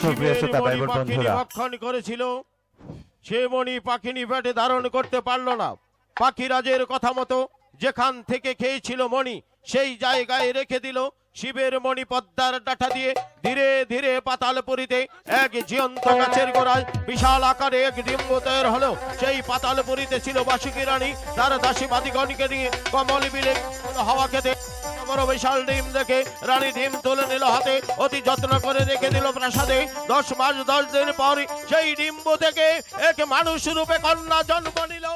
শ্রোতা ভাই বন্ধুরা। ভক্ষণ করেছিল। সে পাখিনি পেটে ধারণ করতে পারল না। পাখিরাজের কথা মতো যেখান থেকে খেয়েছিল মণি সেই জায়গায় রেখে দিল। শিবের মণি পদ্মার ডাটা দিয়ে ধীরে ধীরে পাতালপুরীতে এক জিয়ন্ত গাছের গোড়ায় বিশাল আকারে এক ডিম্ব তৈরি হলো। সেই পাতালপুরীতে ছিল বাসুকি রানী তার দাসী বাদিগণকে নিয়ে কমল বিলে হাওয়া খেতে বড় বিশাল ডিম দেখে রানী ডিম তুলে নিল হাতে। অতি যত্ন করে রেখে প্রাসাদে দশ মাস, দশ দিন পর সেই ডিম্ব থেকে এক মানুষ রূপে কন্যা জন্ম নিল।